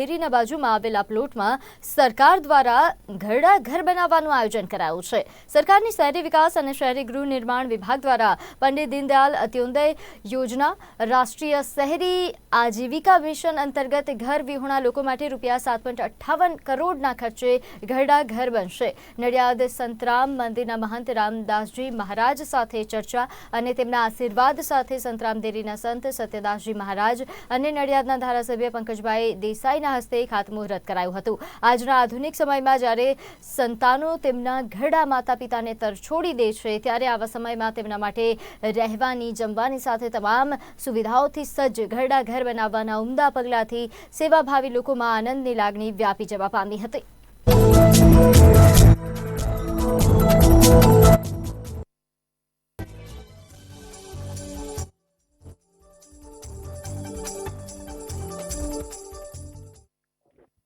શેરીના બાજુમાં આવેલા પ્લોટમાં સરકાર દ્વારા ઘરડા ઘર બનાવવાનું આયોજન કરાયું છે. સરકારની શહેરી વિકાસ અને શહેરી ગૃહ નિર્માણ વિભાગ દ્વારા પંડિત દીનદયાલ અત્યોદય યોજના, રાષ્ટ્રીય શહેરી આજીવિકા મિશન અંતર્ગત ઘર વિહોણા લોકો માટે રૂપિયા સાત પોઈન્ટ અઠ્ઠાવન કરોડના ખર્ચે ઘરડા ઘર બનશે. નડિયાદ સંતરામ મંદિરના મહંત રામદાસજી મહારાજ સાથે ચર્ચા અને તેમના આશીર્વાદ સાથે સંતરામ દેરીના સંત સત્યદાસજી મહારાજ અને નડિયાદના ધારાસભ્ય પંકજભાઈ દેસાઈના હસ્તે ખાતમુહૂર્ત કરાયું હતું. આજના આધુનિક સમયમાં જ્યારે સંતાનો તેમના ઘરડા માતા પિતાને તરછોડી દે છે, ત્યારે આવા સમયમાં તેમના માટે રહેવાની, જમવાની સાથે તમામ સુવિધાઓથી સજ્જ ઘરડા ઘર બનાવવાના ઉમદા પગલાંથી સેવાભાવી લોકોમાં આનંદની લાગણી વ્યાપી જવા પામી હતી.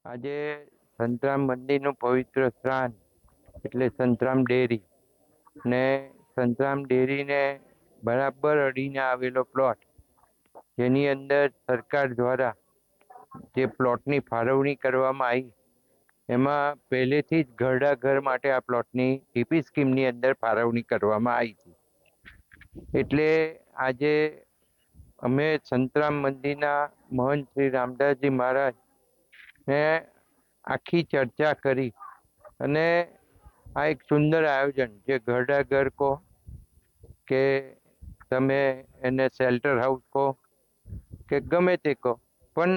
આજે સંતરામ મંદિરનું પવિત્ર સ્થાન, એટલે સંતરામ ડેરી. ને સંતરામ ડેરીને બરાબર અડીને આવેલો પ્લોટ જેની અંદર સરકાર દ્વારા જે પ્લોટની ફાળવણી કરવામાં આવી, એમાં પહેલેથી જ ઘરડા ઘર માટે આ પ્લોટની ટીપી સ્કીમની અંદર ફાળવણી કરવામાં આવી હતી. એટલે આજે અમે સંતરામ મંદિરના મહંત શ્રી રામદાસજી મહારાજ ને આખી ચર્ચા કરી અને આ એક સુંદર આયોજન જે ઘરડા ઘર કહો કે તમે એને શેલ્ટર હાઉસ કહો કે ગમે તે કહો, પણ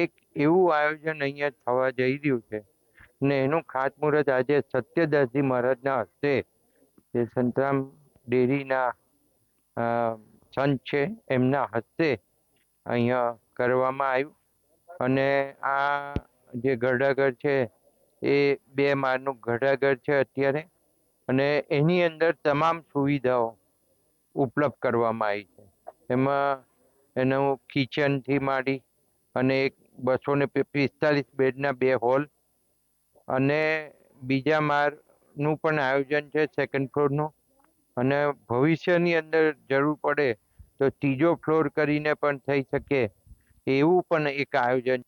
એક એવું આયોજન અહીંયા થવા જઈ રહ્યું છે ને એનું ખાતમુહૂર્ત આજે સત્યદાસજી મહારાજના હસ્તે જે સંતરામ ડેરીના સંત છે એમના હસ્તે અહીંયા કરવામાં આવ્યું. અને આ જે ઘરડાઘર છે, એ બે માળનું ઘરડાઘર છે અત્યારે. અને એની અંદર તમામ સુવિધાઓ ઉપલબ્ધ કરવામાં આવી છે. એમાં એનું કિચનથી માંડી અને એક બસો ને પિસ્તાલીસ બેડના બે હોલ અને બીજા માળનું પણ આયોજન છે સેકન્ડ ફ્લોરનું અને ભવિષ્યની અંદર જરૂર પડે તો ત્રીજો ફ્લોર કરીને પણ થઈ શકે એવું પણ એક આયોજન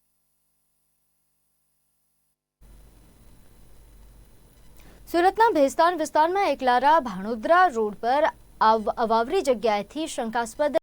સુરતના ભેસ્તાન વિસ્તારમાં એકલારા ભાણોદરા રોડ પર અવાવરી જગ્યાએથી શંકાસ્પદ